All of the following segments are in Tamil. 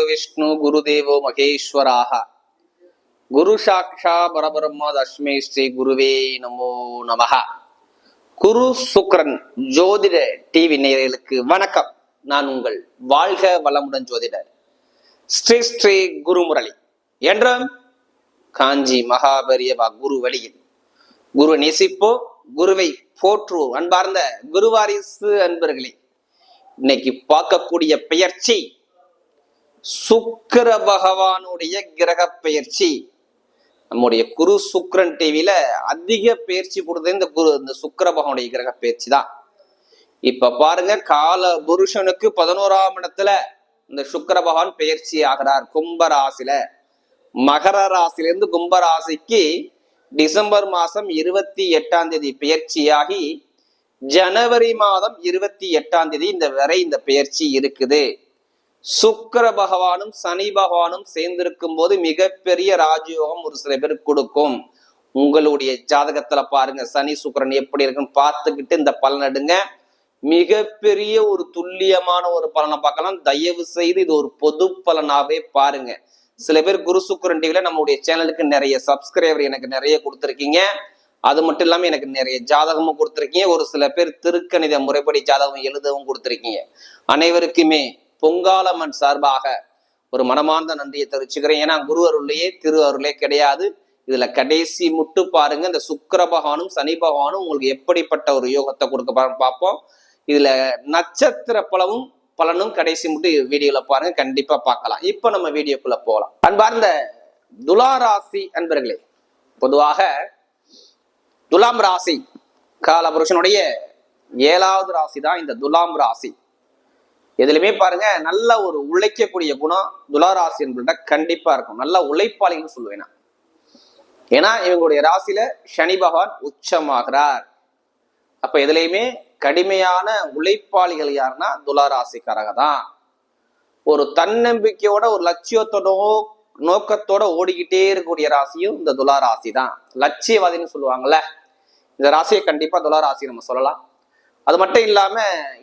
குரு விஷ்ணு குரு தேவோ மகேஸ்வராக குரு சாக்ஷா பரபிரம்ம தஸ்மே ஸ்ரீ குருவே நமோ நமஹ குரு சுக்ரன் ஜோதிட டிவி நேயர்களுக்கு வணக்கம். நான் உங்கள் வாழ்க வளமுடன் ஜோதிடர். ஸ்ரீ ஸ்ரீ குருமுரளி. என்றும் காஞ்சி மகாபரியவா குரு வழியில். குரு நேசிப்போ குருவை போற்றுவோம். அன்பார்ந்த குருவாரிசு அன்பர்களே இன்னைக்கு பார்க்கக்கூடிய பெயர்ச்சி சுக்கர பகவானுடைய கிரக பெயர்ச்சி நம்முடைய குரு சுக்ரன் டிவியில அதிக பயிற்சி கொடுத்தது இந்த குரு இந்த சுக்கர பகவானுடைய கிரக பயிற்சி தான். இப்ப பாருங்க கால புருஷனுக்கு பதினோராம் இடத்துல இந்த சுக்கர பகவான் பயிற்சி ஆகிறார் கும்ப ராசில மகர ராசிலிருந்து கும்ப ராசிக்கு டிசம்பர் மாசம் இருபத்தி எட்டாம் தேதி பயிற்சியாகி ஜனவரி மாதம் இருபத்தி எட்டாம் தேதி இந்த வரை இந்த பயிற்சி இருக்குது. சுக்கர பகவானும் சனி பகவானும் சேர்ந்திருக்கும் போது மிகப்பெரிய ராஜயோகம் ஒரு சில பேருக்கு கொடுக்கும். உங்களுடைய ஜாதகத்துல பாருங்க சனி சுக்கரன் எப்படி இருக்குன்னு பார்த்துக்கிட்டு இந்த பலன் எடுங்க. மிகப்பெரிய ஒரு துல்லியமான ஒரு பலனை பார்க்கலாம். தயவு செய்து இது ஒரு பொது பலனாவே பாருங்க. சில பேர் குரு சுக்கரன் டிவில நம்மளுடைய சேனலுக்கு நிறைய சப்ஸ்கிரைபர் எனக்கு நிறைய கொடுத்துருக்கீங்க. அது மட்டும் இல்லாம எனக்கு நிறைய ஜாதகமும் கொடுத்துருக்கீங்க. ஒரு சில பேர் திருக்கணித முறைப்படி ஜாதகம் எழுதவும் கொடுத்துருக்கீங்க. அனைவருக்குமே பொங்காலம்மன் சார்பாக ஒரு மனமார்ந்த நன்றியை தெரிவிச்சுக்கிறேன். ஏன்னா குரு அருளையே திரு அருளே கிடையாது. இதுல கடைசி முட்டு பாருங்க. இந்த சுக்கர பகவானும் சனி பகவானும் உங்களுக்கு எப்படிப்பட்ட ஒரு யோகத்தை கொடுக்க பார்ப்போம். இதுல நட்சத்திர பலவும் பலனும் கடைசி முட்டு வீடியோல பாருங்க. கண்டிப்பா பார்க்கலாம். இப்ப நம்ம வீடியோக்குள்ள போகலாம். அன்பார்ந்த துலா ராசி அன்பர்களே பொதுவாக துலாம் ராசி காலபுருஷனுடைய ஏழாவது ராசி தான் இந்த துலாம் ராசி. எதுலையுமே பாருங்க நல்ல ஒரு உழைக்கக்கூடிய குணம் துளாராசி என்பதுல கண்டிப்பா இருக்கும். நல்ல உழைப்பாளின்னு சொல்லுவேன் நான். ஏன்னா இவங்களுடைய ராசியில சனி பகவான் உச்சமாகிறார். அப்ப எதுலையுமே கடுமையான உழைப்பாளிகள் யாருன்னா துளாராசிக்காரங்க தான். ஒரு தன்னம்பிக்கையோட ஒரு லட்சியத்தோட நோக்கத்தோட ஓடிக்கிட்டே இருக்கக்கூடிய ராசியும் இந்த துலா ராசி தான். லட்சியவாதின்னு சொல்லுவாங்கல்ல. இந்த ராசியை கண்டிப்பா துலா ராசி நம்ம சொல்லலாம். அது மட்டும் இல்லாம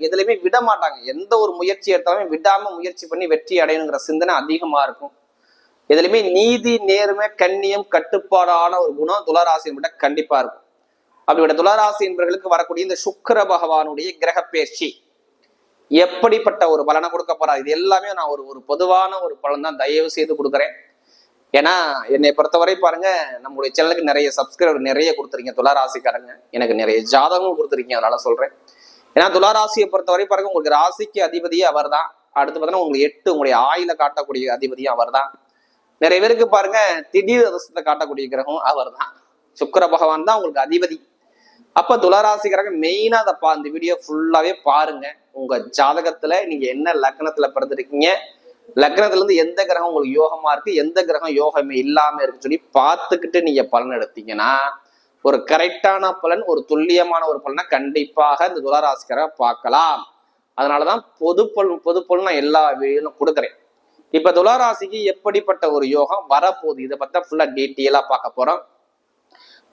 எதுலையுமே விட மாட்டாங்க. எந்த ஒரு முயற்சி எடுத்தாலுமே விடாம முயற்சி பண்ணி வெற்றி அடையணுங்கிற சிந்தனை அதிகமா இருக்கும். எதுலையுமே நீதி நேர்மை கண்ணியம் கட்டுப்பாடான ஒரு குணம் துளாராசி விட கண்டிப்பா இருக்கும். அப்படிப்பட்ட துளராசி என்பவர்களுக்கு வரக்கூடிய இந்த சுக்கிர பகவானுடைய கிரக பயிற்சி எப்படிப்பட்ட ஒரு பலனை கொடுக்க போறார்? இது எல்லாமே நான் ஒரு ஒரு பொதுவான ஒரு பலன் தான். தயவு செய்து கொடுக்குறேன். ஏன்னா என்னை பொறுத்தவரை பாருங்க நம்மளுடைய சேனலுக்கு நிறைய சப்ஸ்கிரைபர் நிறைய கொடுத்துருக்கீங்க துளராசிக்காரங்க. எனக்கு நிறைய ஜாதகமும் கொடுத்துருக்கீங்க அதனால சொல்றேன். ஏன்னா துளாராசியை பொறுத்தவரை பாருங்க உங்களுக்கு ராசிக்கு அதிபதியே அவர் தான் அடுத்து பார்த்தீங்கன்னா உங்களுக்கு எட்டு உங்களுடைய ஆயில காட்டக்கூடிய அதிபதியும் அவர் தான் நிறைய பேருக்கு பாருங்க திடீர் அதிர்ஷ்டத்தை காட்டக்கூடிய கிரகம் அவர் தான் சுக்கர பகவான் தான் உங்களுக்கு அதிபதி. அப்ப துளாராசிக்காரங்க மெயினா அதை பா இந்த வீடியோ ஃபுல்லாவே பாருங்க. உங்க ஜாதகத்துல நீங்க என்ன லக்னத்துல பிறந்திருக்கீங்க? லக்னத்துல இருந்து எந்த கிரகம் உங்களுக்கு யோகமா இருக்கு? எந்த கிரகம் யோகமே இல்லாம இருக்குன்னு சொல்லி பார்த்துக்கிட்டு நீங்க பலன் எடுத்தீங்கன்னா ஒரு கரெக்டான பலன் ஒரு துல்லியமான ஒரு பலனை கண்டிப்பாக இந்த துளாராசிக்காரங்க பார்க்கலாம். அதனாலதான் பொது பலன் பொது பலன் நான் எல்லா வீடும் கொடுக்குறேன். இப்ப துளாராசிக்கு எப்படிப்பட்ட ஒரு யோகம் வரப்போகுது? இதை பத்தி ஃபுல்லா டீட்டெயிலா பார்க்க போறோம்.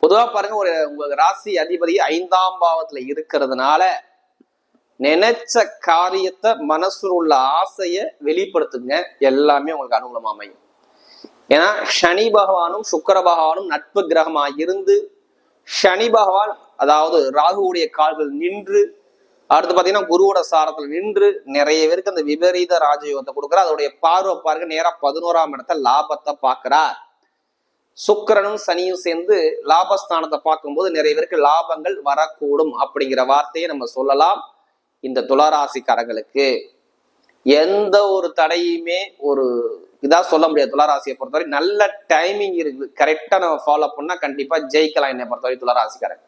பொதுவா பாருங்க ஒரு உங்க ராசி அதிபதி ஐந்தாம் பாவத்துல இருக்கிறதுனால நினைச்ச காரியத்தை மனசுல உள்ள ஆசைய வெளிப்படுத்துங்க. எல்லாமே உங்களுக்கு அனுகூலமா அமையும். ஏன்னா சனி பகவானும் சுக்கர பகவானும் நட்பு கிரகமா இருந்து சனி பகவான் அதாவது ராகுவுடைய கால்கள் நின்று அடுத்து பார்த்தீங்கன்னா குருவோட சாரத்தில் நின்று நிறைய பேருக்கு அந்த விபரீத ராஜயோகத்தை கொடுக்குறார். அதோடைய பார்வை பாருங்க நேராக பதினோராம் இடத்த லாபத்தை பார்க்கிறார். சுக்கரனும் சனியும் சேர்ந்து லாபஸ்தானத்தை பார்க்கும்போது நிறைய பேருக்கு லாபங்கள் வரக்கூடும் அப்படிங்கிற வார்த்தையை நம்ம சொல்லலாம். இந்த துளராசிக்காரங்களுக்கு எந்த ஒரு தடையுமே ஒரு இதா சொல்ல முடியாது. துளாராசியை பொறுத்தவரை நல்ல டைமிங் இருக்குது. கரெக்டா நம்ம ஃபாலோ பண்ணா கண்டிப்பா ஜெயிக்கலாம் என்னை பொறுத்தவரை துளாராசிக்காரன்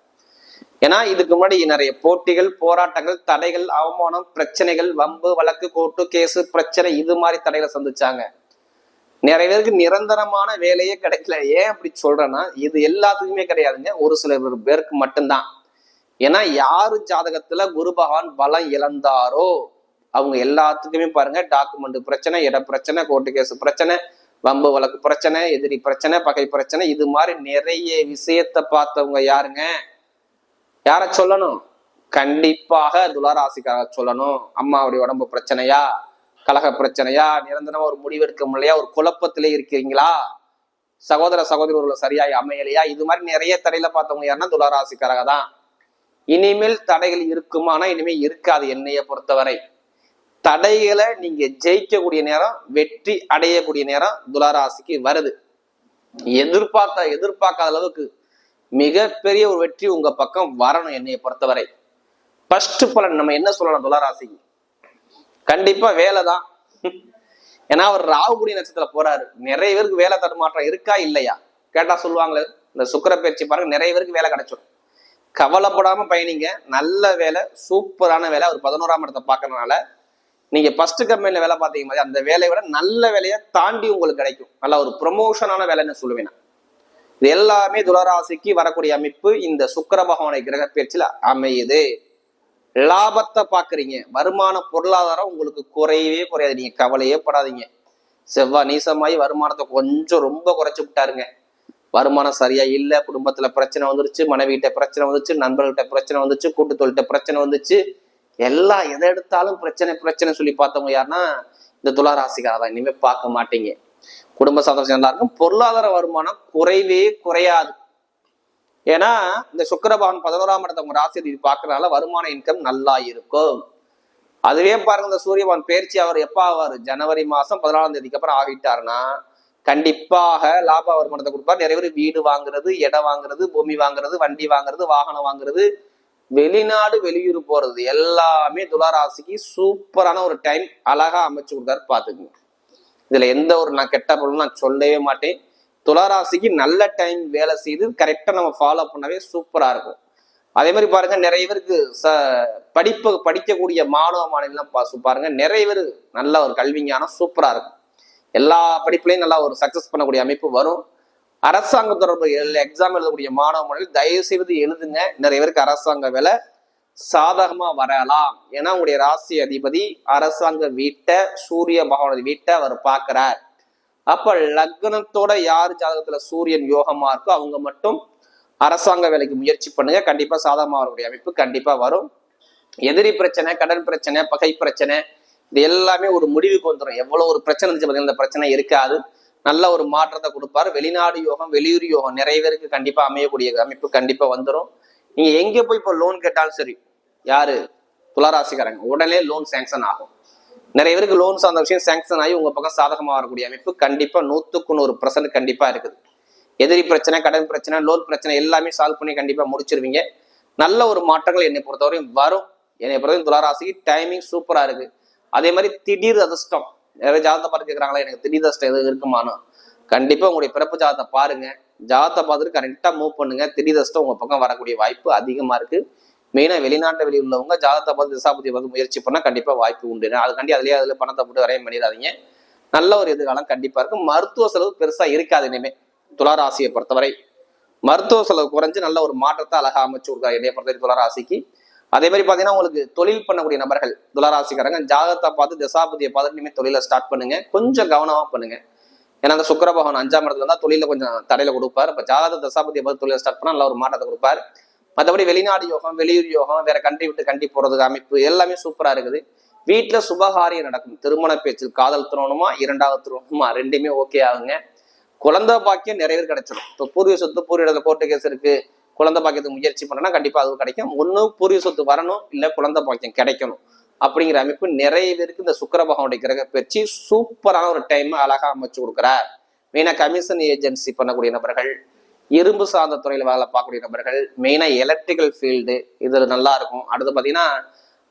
ஏன்னா இதுக்கு முன்னாடி நிறைய போட்டிகள் போராட்டங்கள் தடைகள் அவமானம் பிரச்சனைகள் வம்பு வழக்கு கோர்ட்டு கேஸு பிரச்சனை இது மாதிரி தடைகளை சந்திச்சாங்க. நிறைய பேருக்கு நிரந்தரமான வேலையே கிடைக்கல. ஏன் அப்படி சொல்றேன்னா இது எல்லாத்துக்குமே கிடையாதுங்க. ஒரு சில பேருக்கு மட்டும்தான். ஏன்னா யாரு ஜாதகத்துல குரு பகவான் பலம் இழந்தாரோ அவங்க எல்லாத்துக்குமே பாருங்க டாக்குமெண்ட் பிரச்சனை இட பிரச்சனை கோர்ட்டு கேஸ் பிரச்சனை வம்பு வழக்கு பிரச்சனை எதிரி பிரச்சனை பகை பிரச்சனை இது மாதிரி நிறைய விஷயத்த பார்த்தவங்க யாருங்க? யார சொல்லணும்? கண்டிப்பாக துளாராசிக்காக சொல்லணும். அம்மாவுடைய உடம்பு பிரச்சனையா? கலக பிரச்சனையா? நிரந்தரமா ஒரு முடிவெடுக்க முடியலையா? ஒரு குழப்பத்திலே இருக்கிறீங்களா? சகோதர சகோதரர்கள் சரியாய் அமையலையா? இது மாதிரி நிறைய தடையில பார்த்தவங்க யாருன்னா துளாராசிக்காரங்க தான். இனிமேல் தடைகள் இருக்குமானா இனிமேல் இருக்காது என்னைய பொறுத்தவரை. தடைகளை நீங்க ஜெயிக்கக்கூடிய நேரம் வெற்றி அடையக்கூடிய நேரம் துளாராசிக்கு வருது. எதிர்பார்த்த எதிர்பார்க்காத அளவுக்கு மிகப்பெரிய ஒரு வெற்றி உங்க பக்கம் வரணும் என்னைய பொறுத்தவரை. ஃபர்ஸ்ட் பலன் நம்ம என்ன சொல்லலாம் துளாராசிக்கு? கண்டிப்பா வேலை தான். ஏன்னா அவர் ராகுகுடி நட்சத்திரத்துல போறாரு. நிறைய பேருக்கு வேலை தடுமாற்றம் இருக்கா இல்லையா? கேட்டா சொல்லுவாங்களே இந்த சுக்கர பயிற்சி பாருங்க நிறைய பேருக்கு வேலை கிடைச்சிடும் கவலைப்படாம பயணிங்க. நல்ல வேலை சூப்பரான வேலை. அவர் பதினோராம் இடத்தை பார்க்கறதுனால நீங்க ஃபர்ஸ்ட் கம்பெனில வேலை பார்த்தீங்க மாதிரி அந்த வேலையை விட நல்ல வேலையை தாண்டி உங்களுக்கு கிடைக்கும். நல்ல ஒரு ப்ரொமோஷனான வேலைன்னு சொல்லுவேன் இது எல்லாமே துளராசிக்கு வரக்கூடிய அமைப்பு இந்த சுக்கர பகவானை கிரக பயிற்சியில அமையுது. லாபத்தை பாக்குறீங்க வருமான பொருளாதாரம் உங்களுக்கு குறையவே குறையாது. நீங்க கவலையே படாதீங்க. செவ்வாய் நீசமாயி வருமானத்தை கொஞ்சம் ரொம்ப குறைச்சு விட்டாருங்க. வருமானம் சரியா இல்ல. குடும்பத்துல பிரச்சனை வந்துருச்சு. மனைவிகிட்ட பிரச்சனை வந்துச்சு நண்பர்கள்ட்ட பிரச்சனை வந்துச்சு கூட்டுத்தொழில்கிட்ட பிரச்சனை வந்துச்சு எல்லாம் எதை எடுத்தாலும் பிரச்சனை பிரச்சனை சொல்லி பார்த்தவங்க யாருன்னா இந்த துளாராசிக்காரர் தான். இனிமே பார்க்க மாட்டீங்க. குடும்ப சந்தோஷம் நல்லா இருக்கும். பொருளாதார வருமானம் குறைவே குறையாது. ஏன்னா இந்த சுக்கிரபவன் பதினோராம் இடத்த உங்க ராசி இது பார்க்கறதுனால வருமான இன்கம் நல்லா இருக்கும். அதுவே பாருங்க இந்த சூரியபவன் பேர்ச்சி அவர் எப்ப ஆவார்? ஜனவரி மாசம் பதினாலாம் தேதிக்கு அப்புறம் ஆகிட்டாருன்னா கண்டிப்பாக லாப வருமானத்தை கொடுப்பார். நிறைய பேர் வீடு வாங்குறது இடம் வாங்குறது பூமி வாங்குறது வண்டி வாங்குறது வாகனம் வாங்குறது வெளிநாடு வெளியூர் போறது எல்லாமே துளாராசிக்கு சூப்பரான ஒரு டைம் அழகா அமைச்சு கொடுத்தாரு பாத்துக்கோங்க இதுல எந்த ஒரு நான் கெட்ட பொருளும் நான் சொல்லவே மாட்டேன். துளாராசிக்கு நல்ல டைம் வேலை செய்து கரெக்டா நம்ம ஃபாலோ பண்ணவே சூப்பரா இருக்கும். அதே மாதிரி பாருங்க நிறைய பேருக்கு ச படிப்பு படிக்கக்கூடிய மாணவ மாணவிலாம் பாசு பாருங்க நிறைய பேர் நல்ல ஒரு கல்விஞானம் சூப்பரா இருக்கும். எல்லா படிப்புலையும் நல்லா ஒரு சக்சஸ் பண்ணக்கூடிய அமைப்பு வரும். அரசாங்க தொடர்பு எக்ஸாம் எழுதக்கூடிய மாணவ மாணவர்கள் தயவு செய்து எழுதுங்க. நிறைய பேருக்கு அரசாங்க வேலை. சாதகமா வரலாம். ஏன்னா உங்களுடைய ராசி அதிபதி அரசாங்க வீட்டை சூரிய பகவானது வீட்டை அவர் பார்க்கிறார். அப்ப லக்னத்தோட யார் ஜாதகத்துல சூரியன் யோகமா இருக்கோ அவங்க மட்டும் அரசாங்க வேலைக்கு முயற்சி பண்ணுங்க. கண்டிப்பா சாதகமா வரக்கூடிய அமைப்பு கண்டிப்பா வரும். எதிரி பிரச்சனை கடன் பிரச்சனை பகை பிரச்சனை இது எல்லாமே ஒரு முடிவுக்கு வந்துடும் எவ்வளவு ஒரு பிரச்சனை இருந்துச்சு பார்த்தீங்கன்னா இந்த பிரச்சனை இருக்காது. நல்ல ஒரு மாற்றத்தை கொடுப்பாரு. வெளிநாடு யோகம் வெளியூர் யோகம் நிறைய பேருக்கு கண்டிப்பா அமையக்கூடிய அமைப்பு கண்டிப்பா வந்துடும் நீங்க எங்க போய் இப்போ லோன் கேட்டாலும் சரி யாரு? துளாராசிக்காரங்க. உடனே லோன் சேங்ஷன் ஆகும். நிறைய பேருக்கு லோன் சார்ந்த விஷயம் சேங்ஷன் ஆகி உங்க பக்கம் சாதகமாக வரக்கூடிய அமைப்பு கண்டிப்பா நூத்துக்கு நூறு பர்சன்ட் கண்டிப்பா இருக்குது. எதிரி பிரச்சனை கடன் பிரச்சனை லோன் பிரச்சனை எல்லாமே சால்வ் பண்ணி கண்டிப்பா முடிச்சிருவீங்க. நல்ல ஒரு மாற்றங்கள் என்னை பொறுத்தவரையும் வரும். என்னை பொறுத்தவரையும் துளாராசிக்கு டைமிங் சூப்பரா இருக்கு. அதே மாதிரி திடீர் அதிர்ஷ்டம். நிறைய ஜாதகத்தை பார்த்து கேட்குறாங்களா எனக்கு திடீர் தஷ்டம் எதுவும் இருக்குமானு கண்டிப்பாக உங்களுடைய பிறப்பு ஜாதகத்தை பாருங்க. ஜாதகத்தை பார்த்துட்டு கரெக்டாக மூவ் பண்ணுங்க. திடீர் தஷ்டம் உங்கள் பக்கம் வரக்கூடிய வாய்ப்பு அதிகமாக இருக்கு. மெயினாக வெளிநாட்டு வெளியில் உள்ளவங்க ஜாதகத்தை பார்த்து திசாபதி பார்த்து முயற்சி பண்ணால் கண்டிப்பாக வாய்ப்பு உண்டு. அதுக்காண்டி அதுலேயே அதில் பணத்தை போட்டு வரையும் பண்ணிடாதீங்க. நல்ல ஒரு எதிர்காலம் கண்டிப்பாக இருக்கும் மருத்துவ செலவு பெருசாக இருக்காது இனிமே. துளாராசியை பொறுத்தவரை. மருத்துவ செலவு குறைஞ்சு நல்ல ஒரு மாற்றத்தை அழகாக அமைச்சு கொடுக்காரு என்னைய பொறுத்தவரை துளாராசிக்கு அதே மாதிரி பார்த்தீங்கன்னா உங்களுக்கு தொழில் பண்ணக்கூடிய நபர்கள் துளராசிக்காரங்க ஜாதகத்தை பார்த்து தசாபதியை பார்த்து இனிமேல் தொழிலை ஸ்டார்ட் பண்ணுங்க. கொஞ்சம் கவனமாக பண்ணுங்க. ஏன்னா அந்த சுக்கர பகவான் அஞ்சாம் இடத்துல இருந்தால் தொழில கொஞ்சம் தடையில கொடுப்பார். இப்போ ஜாதக தசாபதியை பார்த்து தொழிலை ஸ்டார்ட் பண்ணால் நல்ல ஒரு மாற்றத்தை கொடுப்பார். மற்றபடி வெளிநாடு யோகம் வெளியூர் யோகம் வேற கண்ட்ரி விட்டு கண்டி போறதுக்கு அமைப்பு எல்லாமே சூப்பரா இருக்குது. வீட்டில் சுபகாரியம் நடக்கும். திருமண பேச்சில் காதல் திருமணமா இரண்டாவது திருமணமா ரெண்டுமே ஓகே ஆகுங்க. குழந்தை பாக்கியம் நிறைய பேர் கிடைச்சிடும் இப்போ பூர்வீக சொத்து பூர்வீக இடத்துல கோர்ட்டு கேஸ் இருக்கு. குழந்தை பாக்கியத்துக்கு முயற்சி பண்ணனா கண்டிப்பா அது கிடைக்கும். ஒன்னும் பூர்வீக சொத்து வரணும் இல்ல குழந்தை பாக்கியம் கிடைக்கணும் அப்படிங்கிற அமைப்பு நிறைய பேருக்கு இந்த சுக்கர பகவானுடைய கிரக பயிற்சி சூப்பரான ஒரு டைம் அழகா அமைச்சு கொடுக்குறார். மெயினா கமிஷன் ஏஜென்சி பண்ணக்கூடிய நபர்கள் இரும்பு சார்ந்த துறையில வேலை பார்க்கக்கூடிய நபர்கள் மெயினா எலக்ட்ரிக்கல் ஃபீல்டு இதுல நல்லா இருக்கும். அடுத்து பாத்தீங்கன்னா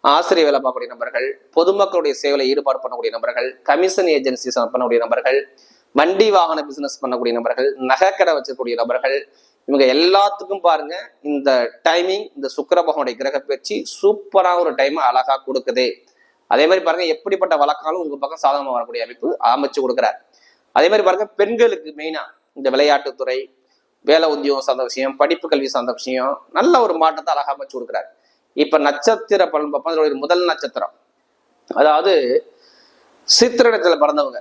ஆசிரியர் வேலை பார்க்கக்கூடிய நபர்கள் பொதுமக்களுடைய சேவையில ஈடுபாடு பண்ணக்கூடிய நபர்கள் கமிஷன் ஏஜென்சி பண்ணக்கூடிய நபர்கள் வண்டி வாகன பிசினஸ் பண்ணக்கூடிய நபர்கள் நகைக்கடை வச்சிருக்கக்கூடிய நபர்கள் இவங்க எல்லாத்துக்கும் பாருங்க இந்த டைமிங் இந்த சுக்கர பகவானுடைய கிரக பயிற்சி சூப்பரான ஒரு டைம் அழகா கொடுக்குது. அதே மாதிரி பாருங்க எப்படிப்பட்ட வழக்காலும் உங்க பக்கம் சாதகமாக வரக்கூடிய அமைப்பு அமைச்சு கொடுக்குறாரு. அதே மாதிரி பாருங்க பெண்களுக்கு மெயினா இந்த விளையாட்டுத்துறை வேலை உத்தியோகம் சார்ந்த விஷயம் படிப்பு கல்வி சார்ந்த விஷயம் நல்ல ஒரு மாற்றத்தை அழகா அமைச்சு கொடுக்குறாரு. இப்ப நட்சத்திர பலன் பார்ப்போம். ஒரு முதல் நட்சத்திரம். அதாவது சித்திரத்துல பிறந்தவங்க.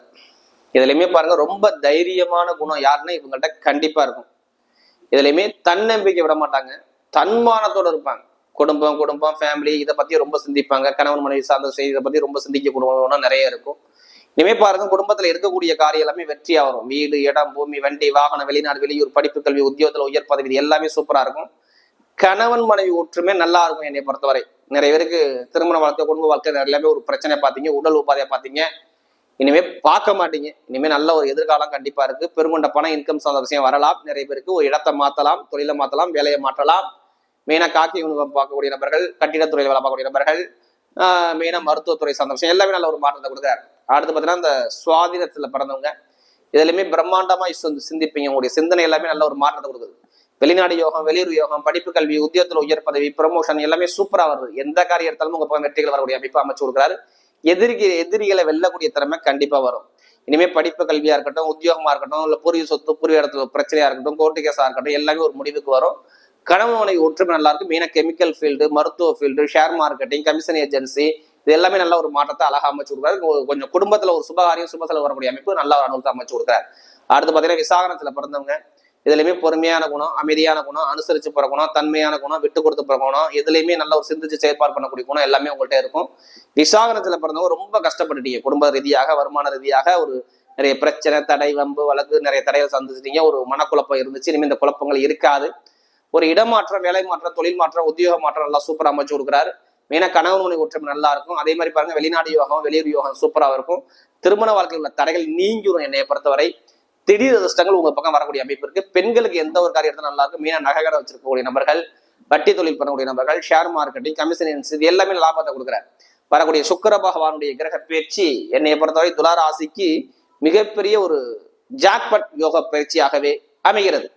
இதுலயுமே பாருங்க ரொம்ப தைரியமான குணம் யாருன்னா இவங்கள்ட்ட கண்டிப்பா இருக்கும். இதுலையுமே தன்னம்பிக்கை விட மாட்டாங்க. தன்மானத்தோடு இருப்பாங்க. குடும்பம் குடும்பம் ஃபேமிலி இதை பத்தி ரொம்ப சிந்திப்பாங்க. கணவன் மனைவி சார்ந்த செய்தி இதை பத்தி ரொம்ப சிந்திக்க குடும்பம் நிறைய இருக்கும். இனிமே பாருங்க குடும்பத்துல இருக்கக்கூடிய காரியம் எல்லாமே வெற்றியா வரும். வீடு இடம் பூமி வண்டி வாகனம் வெளிநாடு வெளியூர் படிப்பு கல்வி உத்தியோகத்துல உயர் பதவி இது எல்லாமே சூப்பரா இருக்கும். கணவன் மனைவி ஒற்றுமை நல்லா இருக்கும் என்னை பொறுத்தவரை. நிறைய பேருக்கு திருமண வாழ்க்கை குடும்ப வாழ்க்கை எல்லாமே ஒரு பிரச்சனை பார்த்தீங்க. உடல் உபாதையை பார்த்தீங்க. இனிமே பார்க்க மாட்டீங்க. இனிமே நல்ல ஒரு எதிர்காலம் கண்டிப்பா இருக்கு. பெருங்கொண்ட பணம் இன்கம் சார்ந்த விஷயம் வரலாம். நிறைய பேருக்கு ஒரு இடத்தை மாத்தலாம் தொழிலை மாத்தலாம் வேலையை மாற்றலாம். மெயினா காக்கி உணவகம் பார்க்கக்கூடிய நபர்கள் கட்டிடத்துறையில் வேலை பார்க்கக்கூடிய நபர்கள் மெயினா மருத்துவத்துறை சார்ந்த விஷயம் எல்லாமே நல்ல ஒரு மாற்றத்தை கொடுக்குறாரு. அடுத்து பார்த்தீங்கன்னா இந்த சுவாதினத்துல பிறந்தவங்க இதுலையுமே பிரம்மாண்டமா சிந்தி- சிந்திப்பீங்க. உங்களுடைய சிந்தனை எல்லாமே நல்ல ஒரு மாற்றத்தை கொடுக்குது. வெளிநாடு யோகம் வெளியூர் யோகம் படிப்பு கல்வி உத்தியோகத்தில் உயர் பதவி ப்ரமோஷன் எல்லாமே சூப்பரா வருது. எந்த காரியம் எடுத்தாலும் உங்க பக்கம் வெற்றிகள் வரக்கூடிய அமைப்பு அமைச்சு கொடுக்குறாரு. எதிரிக்கு எதிரிகளை வெல்லக்கூடிய திறமை கண்டிப்பா வரும். இனிமே படிப்பு கல்வியா இருக்கட்டும் உத்தியோகமா இருக்கட்டும் இல்ல பூர்வீக சொத்து பூர்வீக இடத்துல பிரச்சனையா இருக்கட்டும் கோர்ட்டு கேஸா இருக்கட்டும் எல்லாமே ஒரு முடிவுக்கு வரும். கணவன் மனைவி ஒற்றுமை நல்லா இருக்கும். மெயினா கெமிக்கல் ஃபீல்டு மருத்துவ field share marketing commission agency இது எல்லாமே நல்ல ஒரு மாற்றத்தை அழகா அமைச்சு கொடுக்குறாரு. கொஞ்சம் குடும்பத்துல ஒரு சுபகாரியம் சுப செலவு வரக்கூடிய அமைப்பு நல்ல ஒரு அனுபவத்தை அமைச்சு கொடுக்குறாரு. அடுத்து பாத்தீங்கன்னா விசாகனத்துல பிறந்தவங்க. இதுலையுமே பொறுமையான குணம் அமைதியான குணம் அனுசரிச்சு போற குணம் தன்மையான குணம் விட்டு கொடுத்து போற குணம் எதுலையுமே நல்ல ஒரு சிந்திச்சு செயற்பாடு பண்ணக்கூடிய குணம் எல்லாமே உங்கள்கிட்ட இருக்கும். விசாகனத்துல பிறந்தவங்க ரொம்ப கஷ்டப்பட்டுட்டீங்க. குடும்ப ரீதியாக வருமான ரீதியாக ஒரு நிறைய பிரச்சனை தடை வம்பு வழக்கு நிறைய தடைகள் சந்திச்சிட்டீங்க. ஒரு மனக்குழப்பம் இருந்துச்சு. இனிமே இந்த குழப்பங்கள் இருக்காது. ஒரு இடமாற்றம் வேலை மாற்றம் தொழில் மாற்றம் உத்தியோக மாற்றம் நல்லா சூப்பராக அமைச்சு கொடுக்குறாரு. மெயினா கணவன் மனைவி ஒற்றுமை நல்லா இருக்கும். அதே மாதிரி பாருங்க வெளிநாடு யோகம் வெளியூர் யோகம் சூப்பராக இருக்கும். திருமண வாழ்க்கையில் உள்ள தடைகள் நீங்கிரும் என்னைய பொறுத்தவரை. திடீர் அதிர்ஷ்டங்கள் உங்க பக்கம் வரக்கூடிய அமைப்பு இருக்கு. பெண்களுக்கு எந்த ஒரு காரியத்தை நல்லா இருக்கும். மீனா நகைக்கடை வச்சிருக்கக்கூடிய நபர்கள் வட்டி தொழில் பண்ணக்கூடிய நபர்கள் ஷேர் மார்க்கெட்டிங் கமிஷன் இது எல்லாமே லாபத்தை கொடுக்குறாரு. வரக்கூடிய சுக்கர பகவானுடைய கிரக பேச்சு என்னைய பொறுத்தவரை துலா ராசிக்கு மிகப்பெரிய ஒரு ஜாக்பட் யோக பயிற்சியாகவே அமைகிறது.